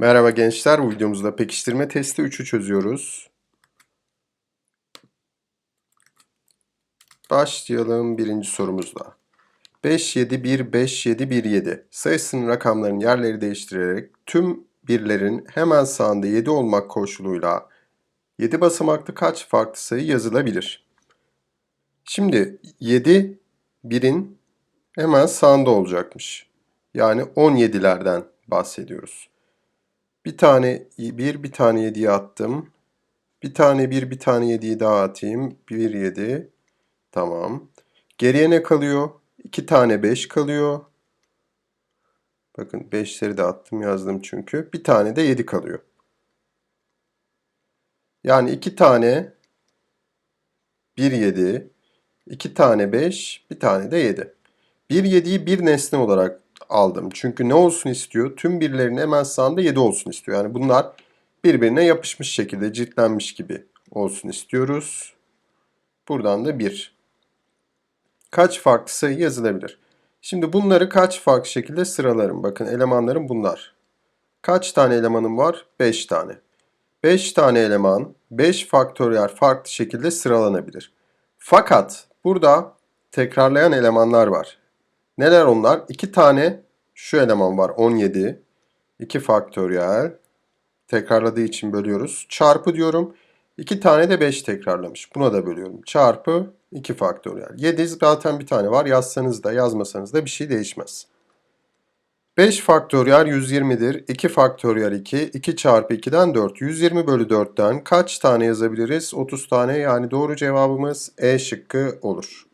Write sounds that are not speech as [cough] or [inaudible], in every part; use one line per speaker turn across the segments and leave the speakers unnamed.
Merhaba gençler, bu videomuzda pekiştirme testi 3'ü çözüyoruz. Başlayalım birinci sorumuzla. 5, 7, 1, 5, 7, 1, 7 sayısının rakamlarının yerleri değiştirerek tüm birlerin hemen sağında 7 olmak koşuluyla 7 basamaklı kaç farklı sayı yazılabilir? Şimdi 7 birin hemen sağında olacakmış. Yani 17'lerden bahsediyoruz. Bir tane 1, bir tane 7'yi attım. Bir tane 1, bir tane 7'yi daha atayım. 1, 7. Tamam. Geriye ne kalıyor? 2 tane 5 kalıyor. Bakın 5'leri de attım yazdım çünkü. Bir tane de 7 kalıyor. Yani 2 tane 1, 7. 2 tane 5, bir tane de 7. 1, 7'yi bir nesne olarak aldım. Çünkü ne olsun istiyor? Tüm birlerin hemen sağında 7 olsun istiyor. Yani bunlar birbirine yapışmış şekilde ciltlenmiş gibi olsun istiyoruz. Buradan da 1. Kaç farklı sayı yazılabilir? Şimdi bunları kaç farklı şekilde sıralarım? Bakın elemanlarım bunlar. Kaç tane elemanım var? 5 tane. 5 tane eleman 5 faktöriyel farklı şekilde sıralanabilir. Fakat burada tekrarlayan elemanlar var. Neler onlar? 2 tane şu eleman var 17. 2 faktöriyel. Tekrarladığı için bölüyoruz. Çarpı diyorum. 2 tane de 5 tekrarlamış. Buna da bölüyorum. Çarpı 2 faktöriyel. 7 zaten bir tane var. Yazsanız da yazmasanız da bir şey değişmez. 5 faktöriyel 120'dir. 2 faktöriyel 2. 2 çarpı 2'den 4. 120 bölü 4'ten kaç tane yazabiliriz? 30 tane yani doğru cevabımız E şıkkı olur.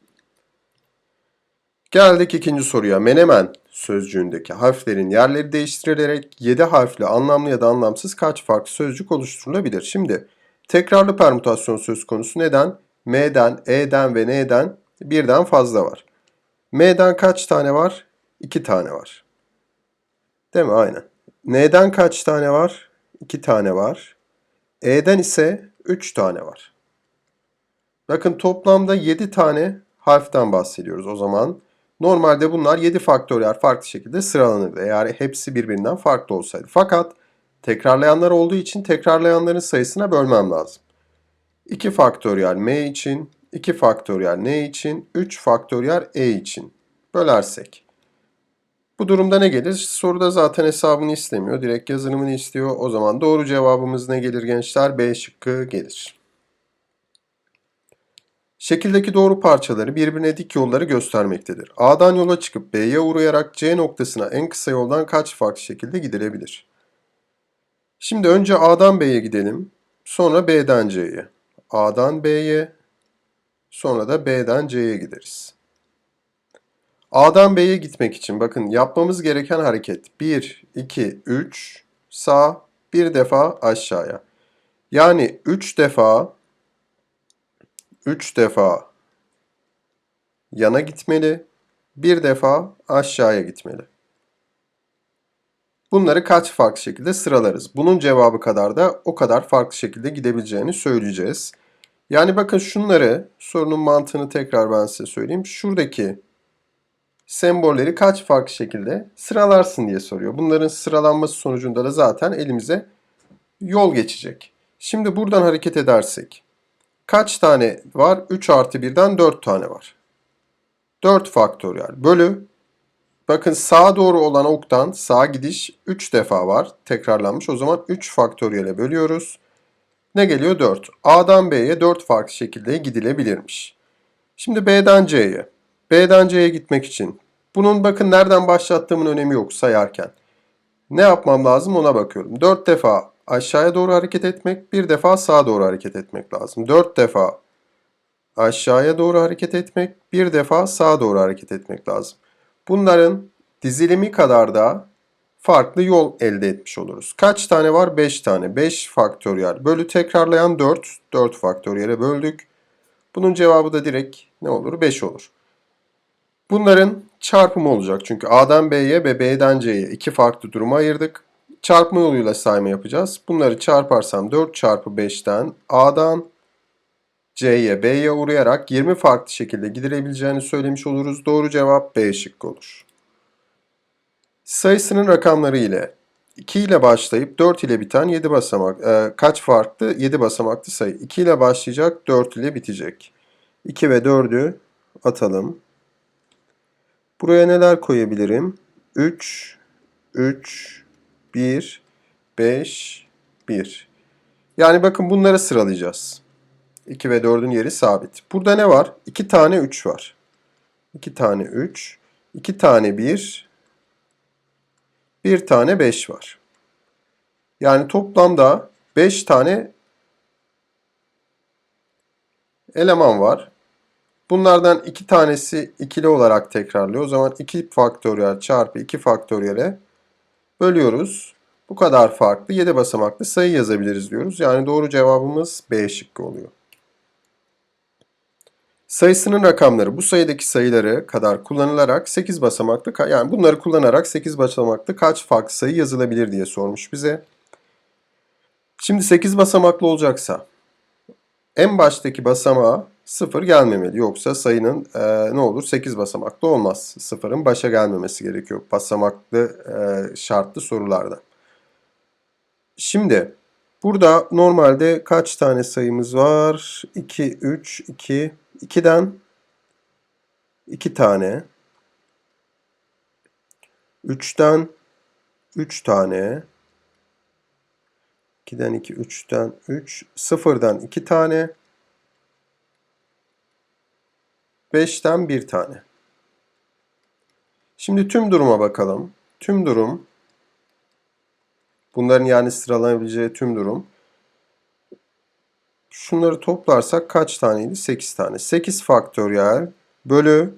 Geldik ikinci soruya. Menemen sözcüğündeki harflerin yerleri değiştirilerek 7 harfli anlamlı ya da anlamsız kaç farklı sözcük oluşturulabilir? Şimdi tekrarlı permütasyon söz konusu neden? M'den, E'den ve N'den birden fazla var. M'den kaç tane var? 2 tane var. Değil mi? Aynen. N'den kaç tane var? 2 tane var. E'den ise 3 tane var. Bakın toplamda 7 tane harften bahsediyoruz o zaman. Normalde bunlar 7 faktöriyel farklı şekilde sıralanırdı. Eğer hepsi birbirinden farklı olsaydı. Fakat tekrarlayanlar olduğu için tekrarlayanların sayısına bölmem lazım. 2 faktöriyel m için, 2 faktöriyel n için, 3 faktöriyel e için bölersek. Bu durumda ne gelir? Soruda zaten hesabını istemiyor. Direkt yazılımını istiyor. O zaman doğru cevabımız ne gelir gençler? B şıkkı gelir. Şekildeki doğru parçaları birbirine dik yolları göstermektedir. A'dan yola çıkıp B'ye uğrayarak C noktasına en kısa yoldan kaç farklı şekilde gidilebilir? Şimdi önce A'dan B'ye gidelim. Sonra B'den C'ye. A'dan B'ye. Sonra da B'den C'ye gideriz. A'dan B'ye gitmek için bakın yapmamız gereken hareket 1, 2, 3 sağ bir defa aşağıya. Yani 3 defa 3 defa yana gitmeli, bir defa aşağıya gitmeli. Bunları kaç farklı şekilde sıralarız? Bunun cevabı kadar da o kadar farklı şekilde gidebileceğini söyleyeceğiz. Yani bakın şunları, sorunun mantığını tekrar ben size söyleyeyim. Şuradaki sembolleri kaç farklı şekilde sıralarsın diye soruyor. Bunların sıralanması sonucunda da zaten elimize yol geçecek. Şimdi buradan hareket edersek kaç tane var? 3 artı 1'den 4 tane var. 4 faktöriyel bölü. Bakın sağa doğru olan oktan sağa gidiş 3 defa var. Tekrarlanmış. O zaman 3 faktöriyele bölüyoruz. Ne geliyor? 4. A'dan B'ye 4 farklı şekilde gidilebilirmiş. Şimdi B'den C'ye. B'den C'ye gitmek için. Bunun bakın nereden başlattığımın önemi yok sayarken. Ne yapmam lazım ona bakıyorum. 4 defa aşağıya doğru hareket etmek, bir defa sağa doğru hareket etmek lazım. 4 defa aşağıya doğru hareket etmek, bir defa sağa doğru hareket etmek lazım. Bunların dizilimi kadar da farklı yol elde etmiş oluruz. Kaç tane var? 5 tane. 5 faktöriyel bölü tekrarlayan 4. 4 faktöriyele böldük. Bunun cevabı da direkt ne olur? 5 olur. Bunların çarpımı olacak. Çünkü A'dan B'ye ve B'den C'ye iki farklı duruma ayırdık. Çarpma yoluyla sayma yapacağız. Bunları çarparsam 4 çarpı 5'ten A'dan C'ye, B'ye uğrayarak 20 farklı şekilde gidilebileceğini söylemiş oluruz. Doğru cevap B şıkkı olur. Sayısının rakamları ile 2 ile başlayıp 4 ile biten 7 basamak. e, kaç farklı? 7 basamaklı sayı. 2 ile başlayacak, 4 ile bitecek. 2 ve 4'ü atalım. Buraya neler koyabilirim? 3, 3, 1, 5, 1. Yani bakın bunları sıralayacağız. 2 ve 4'ün yeri sabit. Burada ne var? 2 tane 3 var. 2 tane 3, 2 tane 1, 1 tane 5 var. Yani toplamda 5 tane eleman var. Bunlardan 2 tanesi ikili olarak tekrarlıyor. O zaman 2 faktöriyel çarpı 2 faktöriyele bölüyoruz. Bu kadar farklı 7 basamaklı sayı yazabiliriz diyoruz. Yani doğru cevabımız B şıkkı oluyor. Sayısının rakamları bu sayıdaki sayıları kadar kullanılarak 8 basamaklı yani bunları kullanarak 8 basamaklı kaç farklı sayı yazılabilir diye sormuş bize. Şimdi 8 basamaklı olacaksa en baştaki basamağa 0 gelmemeli. Yoksa sayının e, ne olur 8 basamaklı olmaz. Sıfırın başa gelmemesi gerekiyor basamaklı e, şartlı sorularda. Şimdi burada normalde kaç tane sayımız var? 2, 3, 2. 2'den 2 tane. 3'ten 3 tane. 2'den 2, 3'ten 3. 0'dan 2 tane. 5'ten 1 tane. Şimdi tüm duruma bakalım. Tüm durum bunların yani sıralanabileceği tüm durum. Şunları toplarsak kaç taneydi? 8 tane. 8 faktöriyel bölü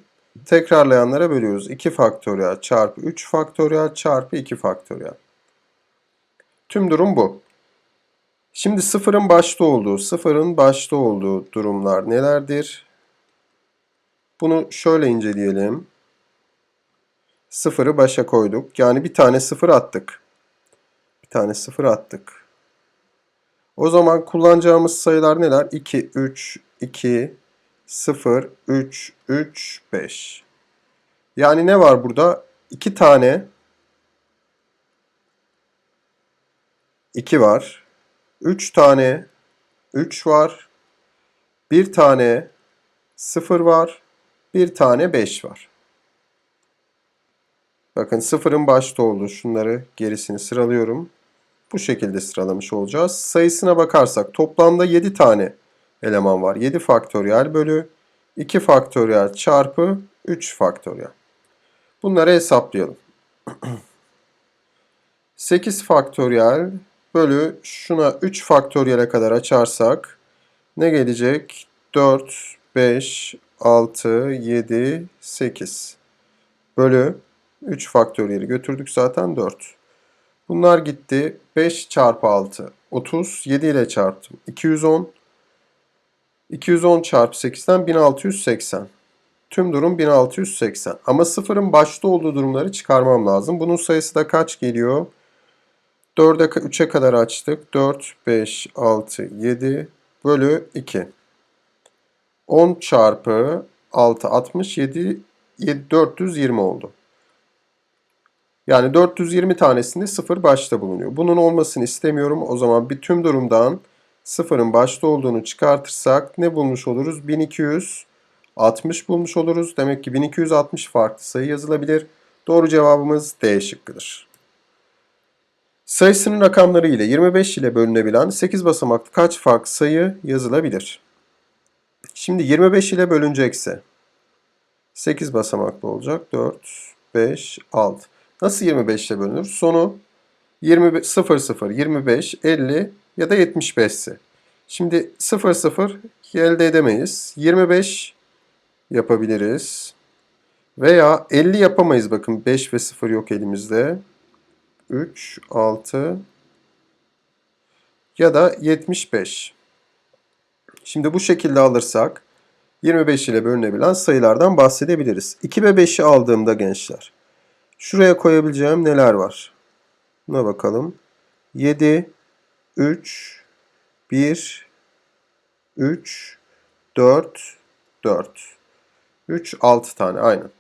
tekrarlayanlara bölüyoruz. 2 faktöriyel çarpı 3 faktöriyel çarpı 2 faktöriyel. Tüm durum bu. Şimdi sıfırın başta olduğu, sıfırın başta olduğu durumlar nelerdir? Bunu şöyle inceleyelim. Sıfırı başa koyduk. Yani bir tane sıfır attık. Bir tane sıfır attık. O zaman kullanacağımız sayılar neler? 2, 3, 2, 0, 3, 3, 5. Yani ne var burada? 2 tane 2 var. 3 tane 3 var. 1 tane 0 var. 1 tane 5 var. Bakın sıfırın başta olduğu şunları gerisini sıralıyorum. Bu şekilde sıralamış olacağız. Sayısına bakarsak toplamda 7 tane eleman var. 7 faktöriyel bölü 2 faktöriyel çarpı 3 faktöriyel. Bunları hesaplayalım. [clears throat] 8 faktöriyel bölü şuna 3 faktöriyele kadar açarsak ne gelecek? 4, 5, 6, 7, 8 bölü 3 faktöriyeli götürdük zaten 4. Bunlar gitti. 5 çarpı 6 30. 7 ile çarptım. 210. 210 çarpı 8'den 1680. Tüm durum 1680. Ama sıfırın başta olduğu durumları çıkarmam lazım. Bunun sayısı da kaç geliyor? 4'e 3'e kadar açtık. 4, 5, 6, 7 bölü 2. 10 çarpı 6, 67, 7, 420 oldu. Yani 420 tanesinde sıfır başta bulunuyor. Bunun olmasını istemiyorum. O zaman bir tüm durumdan sıfırın başta olduğunu çıkartırsak ne bulmuş oluruz? 1260 bulmuş oluruz. Demek ki 1260 farklı sayı yazılabilir. Doğru cevabımız D şıkkıdır. Sayısının rakamları ile 25 ile bölünebilen 8 basamaklı kaç farklı sayı yazılabilir? Şimdi 25 ile bölünecekse 8 basamaklı olacak. 4, 5, 6. Nasıl 25 ile bölünür? Sonu 20, 0, 0, 25, 50 ya da 75 ise. Şimdi 0, 0 elde edemeyiz. 25 yapabiliriz. Veya 50 yapamayız. Bakın 5 ve 0 yok elimizde. 3, 6 ya da 75. Şimdi bu şekilde alırsak 25 ile bölünebilen sayılardan bahsedebiliriz. 2 ve 5'i aldığımda gençler Şuraya koyabileceğim neler var? Buna bakalım. 7, 3, 1, 3, 4, 4. 3, 6 tane aynen.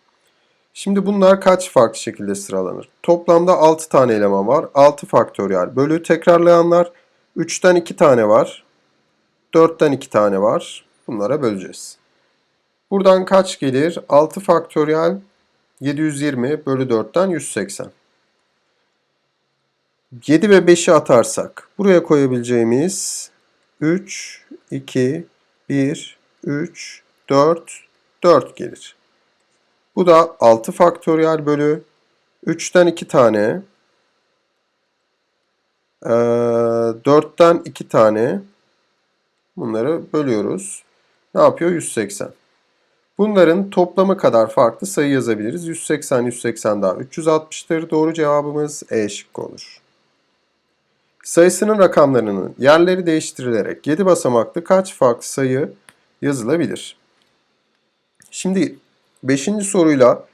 Şimdi bunlar kaç farklı şekilde sıralanır? Toplamda 6 tane eleman var. 6 faktöriyel bölü tekrarlayanlar 3'ten 2 tane var. 4'ten 2 tane var. Bunlara böleceğiz. Buradan kaç gelir? 6 faktöriyel 720 bölü 4'ten 180. 7 ve 5'i atarsak buraya koyabileceğimiz 3, 2, 1, 3, 4, 4 gelir. Bu da 6 faktöriyel bölü 3'ten 2 tane, 4'ten 2 tane bunları bölüyoruz. Ne yapıyor? 180. Bunların toplamı kadar farklı sayı yazabiliriz. 180, 180 daha 360'tır. Doğru cevabımız E şıkkı olur. Sayısının rakamlarının yerleri değiştirilerek 7 basamaklı kaç farklı sayı yazılabilir? Şimdi 5. soruyla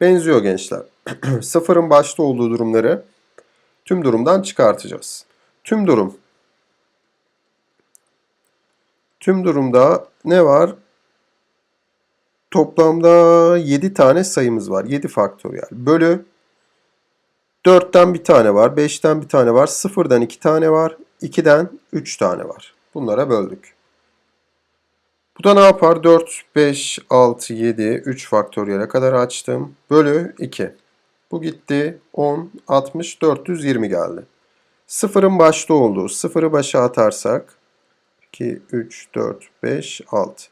benziyor gençler. [clears throat] Sıfırın başta olduğu durumları tüm durumdan çıkartacağız. Tüm durum. Tüm durumda ne var? Toplamda 7 tane sayımız var. 7 faktöriyel. Bölü 4'ten bir tane var. 5'ten bir tane var. 0'dan 2 tane var. 2'den 3 tane var. Bunlara böldük. Bu da ne yapar? 4, 5, 6, 7, 3 faktöriyele kadar açtım. Bölü 2. Bu gitti. 10, 60, 420 geldi. Sıfırın başta olduğu. Sıfırı başa atarsak 2, 3, 4, 5, 6.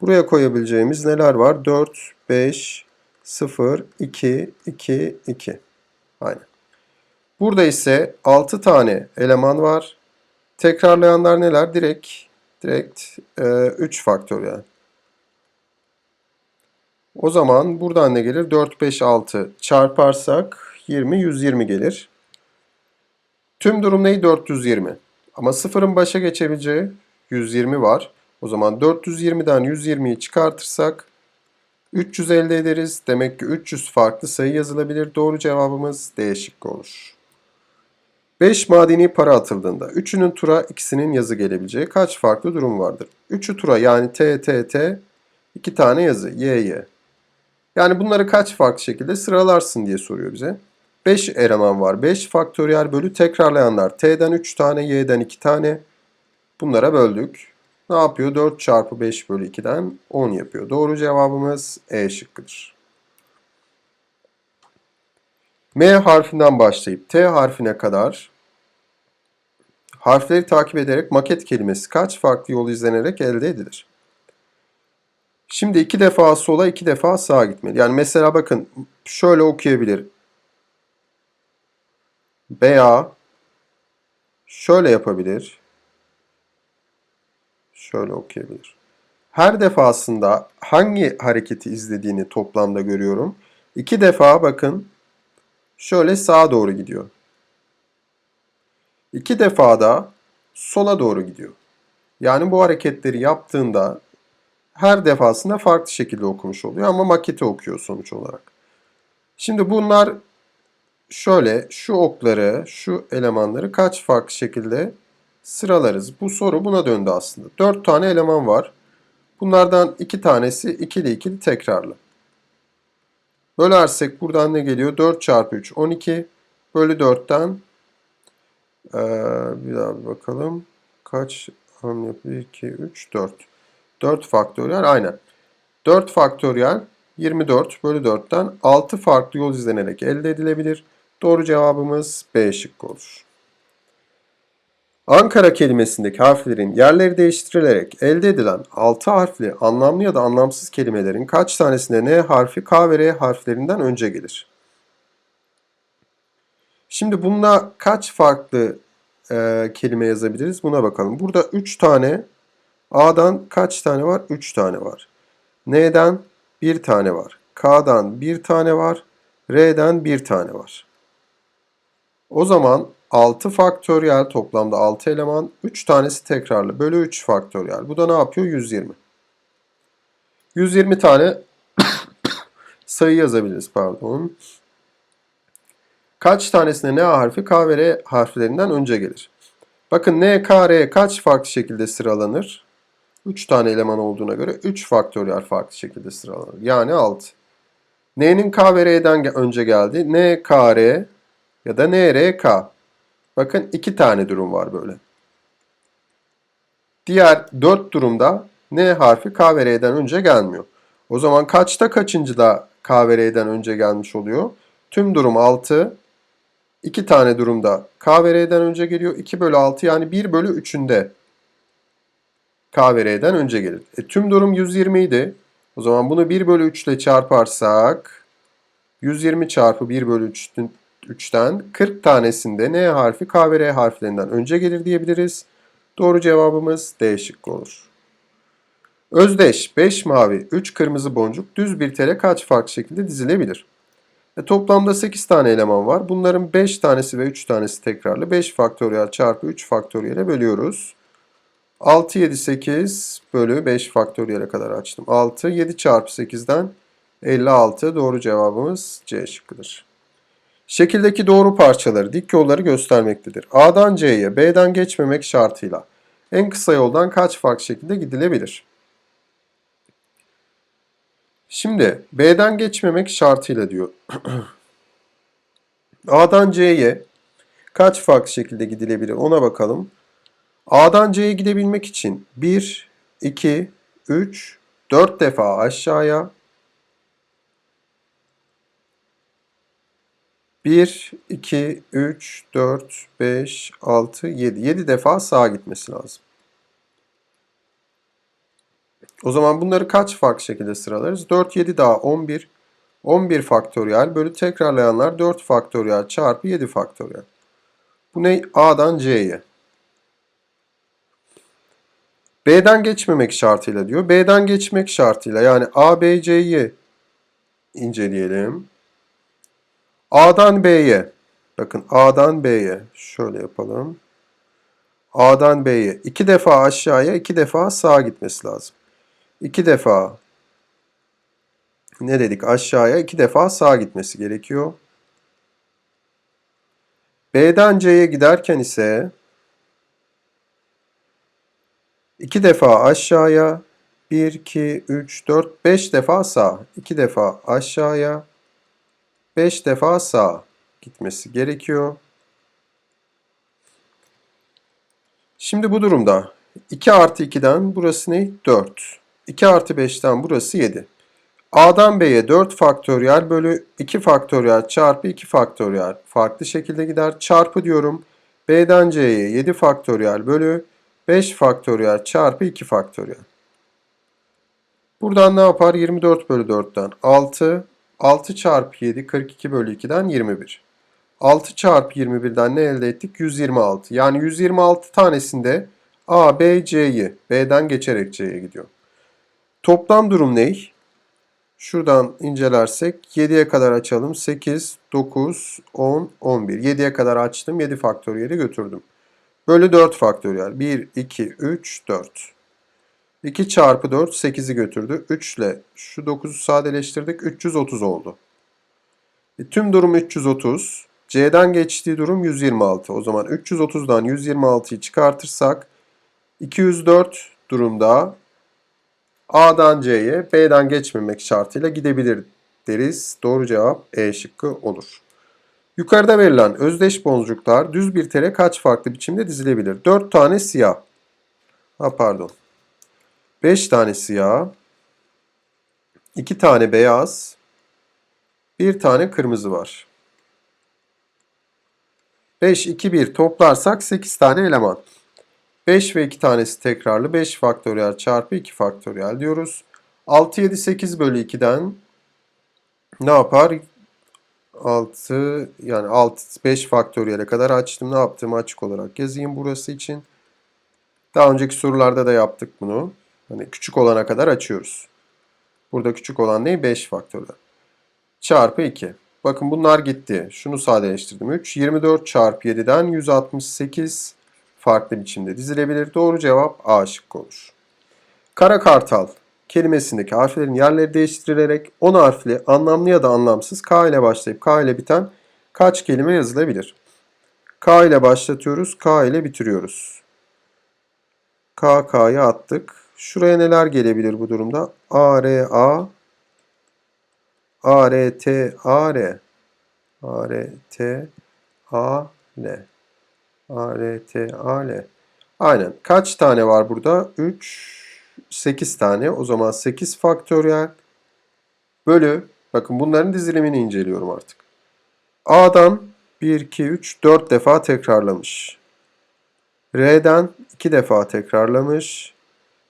Buraya koyabileceğimiz neler var? 4, 5, 0, 2, 2, 2. Aynen. Burada ise 6 tane eleman var. Tekrarlayanlar neler? Direkt direkt e, 3 faktöriyel. O zaman buradan ne gelir? 4, 5, 6 çarparsak 20, 120 gelir. Tüm durum neyi? 420. Ama sıfırın başa geçebileceği 120 var. O zaman 420'den 120'yi çıkartırsak 300 elde ederiz. Demek ki 300 farklı sayı yazılabilir. Doğru cevabımız D şıkkı olur. 5 madeni para atıldığında 3'ünün tura ikisinin yazı gelebileceği kaç farklı durum vardır? 3'ü tura yani T, T, T, 2 tane yazı Y, Y. Yani bunları kaç farklı şekilde sıralarsın diye soruyor bize. 5 eleman var. 5 faktöriyel bölü tekrarlayanlar. T'den 3 tane, Y'den 2 tane. Bunlara böldük. Ne yapıyor? 4 çarpı 5 bölü 2'den 10 yapıyor. Doğru cevabımız E şıkkıdır. M harfinden başlayıp T harfine kadar harfleri takip ederek maket kelimesi kaç farklı yol izlenerek elde edilir? Şimdi iki defa sola iki defa sağa gitmeli. Yani mesela bakın şöyle okuyabilir. Veya şöyle yapabilir. Şöyle okuyabilir. Her defasında hangi hareketi izlediğini toplamda görüyorum. İki defa bakın şöyle sağa doğru gidiyor. İki defa da sola doğru gidiyor. Yani bu hareketleri yaptığında her defasında farklı şekilde okumuş oluyor ama maketi okuyor sonuç olarak. Şimdi bunlar şöyle şu okları, şu elemanları kaç farklı şekilde sıralarız? Bu soru buna döndü aslında. 4 tane eleman var. Bunlardan 2 tanesi ikili ikili tekrarlı. Bölersek buradan ne geliyor? 4 çarpı 3 12 bölü 4'ten ee, bir daha bir bakalım. Kaç ham yapıyor? 2, 3, 4. 4 faktöriyel aynen. 4 faktöriyel 24 bölü 4'ten 6 farklı yol izlenerek elde edilebilir. Doğru cevabımız B şıkkı olur. Ankara kelimesindeki harflerin yerleri değiştirilerek elde edilen 6 harfli anlamlı ya da anlamsız kelimelerin kaç tanesinde N harfi K ve R harflerinden önce gelir? Şimdi bununla kaç farklı e, kelime yazabiliriz? Buna bakalım. Burada 3 tane A'dan kaç tane var? 3 tane var. N'den 1 tane var. K'dan 1 tane var. R'den 1 tane var. O zaman 6 faktöriyel toplamda 6 eleman 3 tanesi tekrarlı bölü 3 faktöriyel. Bu da ne yapıyor? 120. 120 tane [coughs] sayı yazabiliriz pardon. Kaç tanesine N harfi K ve R harflerinden önce gelir? Bakın N, K, R kaç farklı şekilde sıralanır? 3 tane eleman olduğuna göre 3 faktöriyel farklı şekilde sıralanır. Yani 6. N'nin K ve R'den önce geldi. N, K, R ya da N, R, K. Bakın iki tane durum var böyle. Diğer dört durumda N harfi K ve R'den önce gelmiyor. O zaman kaçta kaçıncıda K ve R'den önce gelmiş oluyor? Tüm durum 6. İki tane durumda K ve R'den önce geliyor. 2 bölü 6 yani 1 bölü 3'ünde K ve R'den önce gelir. E, tüm durum 120 idi. O zaman bunu 1 bölü 3 ile çarparsak 120 çarpı 1 bölü 3'ten 3'ten 40 tanesinde N harfi K harflerinden önce gelir diyebiliriz. Doğru cevabımız D şıkkı olur. Özdeş 5 mavi 3 kırmızı boncuk düz bir tele kaç farklı şekilde dizilebilir? E, toplamda 8 tane eleman var. Bunların 5 tanesi ve 3 tanesi tekrarlı. 5 faktöriyel çarpı 3 faktöriyele bölüyoruz. 6, 7, 8 bölü 5 faktöriyele kadar açtım. 6, 7 çarpı 8'den 56 doğru cevabımız C şıkkıdır. Şekildeki doğru parçaları dik yolları göstermektedir. A'dan C'ye B'den geçmemek şartıyla en kısa yoldan kaç farklı şekilde gidilebilir? Şimdi B'den geçmemek şartıyla diyor. [clears throat] A'dan C'ye kaç farklı şekilde gidilebilir ona bakalım. A'dan C'ye gidebilmek için 1, 2, 3, 4 defa aşağıya 1, 2, 3, 4, 5, 6, 7. 7 defa sağa gitmesi lazım. O zaman bunları kaç farklı şekilde sıralarız? 4, 7 daha 11. 11 faktöriyel bölü tekrarlayanlar 4 faktöriyel çarpı 7 faktöriyel. Bu ne? A'dan C'ye. B'den geçmemek şartıyla diyor. B'den geçmek şartıyla yani A, B, C'yi inceleyelim. A'dan B'ye. Bakın A'dan B'ye. Şöyle yapalım. A'dan B'ye. iki defa aşağıya, iki defa sağa gitmesi lazım. İki defa ne dedik? Aşağıya iki defa sağa gitmesi gerekiyor. B'den C'ye giderken ise iki defa aşağıya 1, 2, 3, 4, 5 defa sağ. 2 defa aşağıya 5 defa sağa gitmesi gerekiyor. Şimdi bu durumda 2 artı 2'den burası ne? 4. 2 artı 5'ten burası 7. A'dan B'ye 4 faktöriyel bölü 2 faktöriyel çarpı 2 faktöriyel farklı şekilde gider. Çarpı diyorum. B'den C'ye 7 faktöriyel bölü 5 faktöriyel çarpı 2 faktöriyel. Buradan ne yapar? 24 bölü 4'ten 6. 6 çarpı 7 42 bölü 2'den 21. 6 çarpı 21'den ne elde ettik? 126. Yani 126 tanesinde A, B, C'yi B'den geçerek C'ye gidiyor. Toplam durum ne? Şuradan incelersek 7'ye kadar açalım. 8, 9, 10, 11. 7'ye kadar açtım. 7 faktöriyeli götürdüm. Bölü 4 faktöriyel. 1, 2, 3, 4. 2 çarpı 4 8'i götürdü. 3 ile şu 9'u sadeleştirdik. 330 oldu. E, tüm durum 330. C'den geçtiği durum 126. O zaman 330'dan 126'yı çıkartırsak 204 durumda A'dan C'ye B'den geçmemek şartıyla gidebilir deriz. Doğru cevap E şıkkı olur. Yukarıda verilen özdeş boncuklar düz bir tele kaç farklı biçimde dizilebilir? 4 tane siyah. Ha pardon. 5 tane siyah. 2 tane beyaz. 1 tane kırmızı var. 5, 2, 1 toplarsak 8 tane eleman. 5 ve 2 tanesi tekrarlı. 5 faktöriyel çarpı 2 faktöriyel diyoruz. 6, 7, 8 bölü 2'den ne yapar? 6 yani 6, 5 faktöriyele kadar açtım. Ne yaptığımı açık olarak yazayım burası için. Daha önceki sorularda da yaptık bunu. Hani küçük olana kadar açıyoruz. Burada küçük olan ne? 5 faktöriyel. Çarpı 2. Bakın bunlar gitti. Şunu sadeleştirdim. 3. 24 çarpı 7'den 168 farklı biçimde dizilebilir. Doğru cevap A şıkkı olur. Kara kartal kelimesindeki harflerin yerleri değiştirilerek 10 harfli anlamlı ya da anlamsız K ile başlayıp K ile biten kaç kelime yazılabilir? K ile başlatıyoruz, K ile bitiriyoruz. K, K'ya attık. Şuraya neler gelebilir bu durumda? A, R, A, A, R, T, A, R. A, R, T, A, L. A, R, T, A, L. Aynen. Kaç tane var burada? 3, 8 tane. O zaman 8 faktöriyel bölü. Bakın bunların dizilimini inceliyorum artık. A'dan 1, 2, 3, 4 defa tekrarlamış. R'den 2 defa tekrarlamış.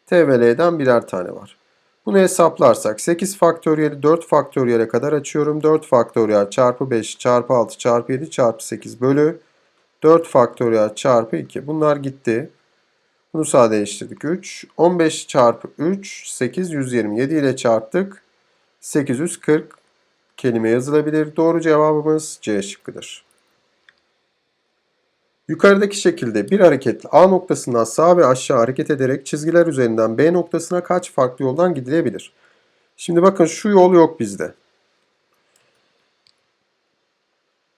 T ve L'den birer tane var. Bunu hesaplarsak 8 faktöriyeli 4 faktöriyele kadar açıyorum. 4 faktöriyel çarpı 5 çarpı 6 çarpı 7 çarpı 8 bölü 4 faktöriyel çarpı 2. Bunlar gitti. Bunu sadeleştirdik. 3. 15 çarpı 3 8 127 ile çarptık. 840 kelime yazılabilir. Doğru cevabımız C şıkkıdır. Yukarıdaki şekilde bir hareketle A noktasından sağa ve aşağı hareket ederek çizgiler üzerinden B noktasına kaç farklı yoldan gidilebilir? Şimdi bakın şu yol yok bizde.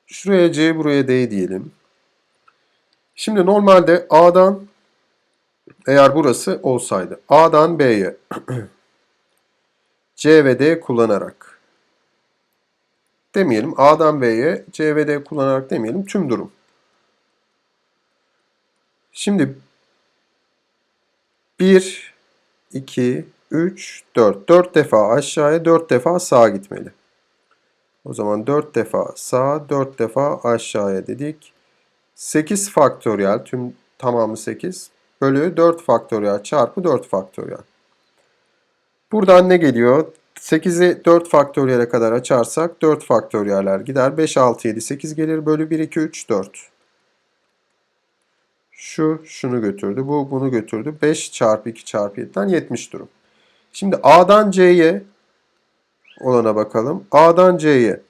Şuraya C, buraya D diyelim. Şimdi normalde A'dan eğer burası olsaydı A'dan B'ye [clears throat] C ve D kullanarak demeyelim A'dan B'ye C ve D kullanarak demeyelim tüm durum. Şimdi 1, 2, 3, 4. 4 defa aşağıya 4 defa sağa gitmeli. O zaman 4 defa sağa 4 defa aşağıya dedik. 8 faktöriyel tüm tamamı 8 bölü 4 faktöriyel çarpı 4 faktöriyel. Buradan ne geliyor? 8'i 4 faktöriyele kadar açarsak 4 faktöriyeller gider. 5, 6, 7, 8 gelir. Bölü 1, 2, 3, 4. Şu şunu götürdü. Bu bunu götürdü. 5 çarpı 2 çarpı 7'den 70 durum. Şimdi A'dan C'ye olana bakalım. A'dan C'ye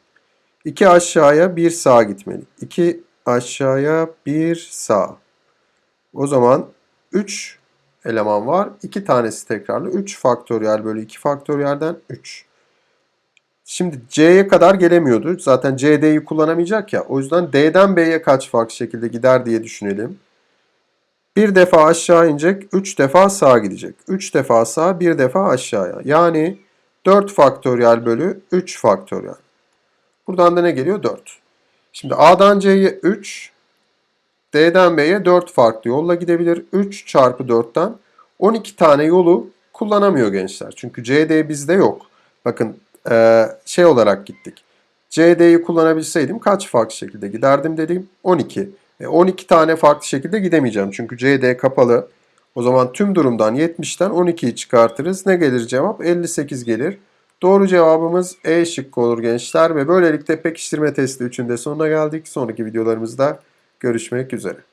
2 aşağıya 1 sağa gitmeli. 2 aşağıya 1 sağ. O zaman 3 eleman var. 2 tanesi tekrarlı. 3 faktöriyel bölü 2 faktöriyelden 3. Şimdi C'ye kadar gelemiyordu. Zaten CD'yi kullanamayacak ya. O yüzden D'den B'ye kaç farklı şekilde gider diye düşünelim. Bir defa aşağı inecek, 3 defa sağa gidecek. 3 defa sağa, 1 defa aşağıya. Yani 4 faktöriyel bölü 3 faktöriyel. Buradan da ne geliyor? 4. Şimdi A'dan C'ye 3, D'den B'ye 4 farklı yolla gidebilir. 3 çarpı 4'ten 12 tane yolu kullanamıyor gençler. Çünkü CD bizde yok. Bakın şey olarak gittik. CD'yi kullanabilseydim kaç farklı şekilde giderdim dedim. 12. E 12 tane farklı şekilde gidemeyeceğim. Çünkü CD kapalı. O zaman tüm durumdan 70'ten 12'yi çıkartırız. Ne gelir cevap? 58 gelir. Doğru cevabımız E şıkkı olur gençler. Ve böylelikle pekiştirme testi 3'ün de sonuna geldik. Sonraki videolarımızda görüşmek üzere.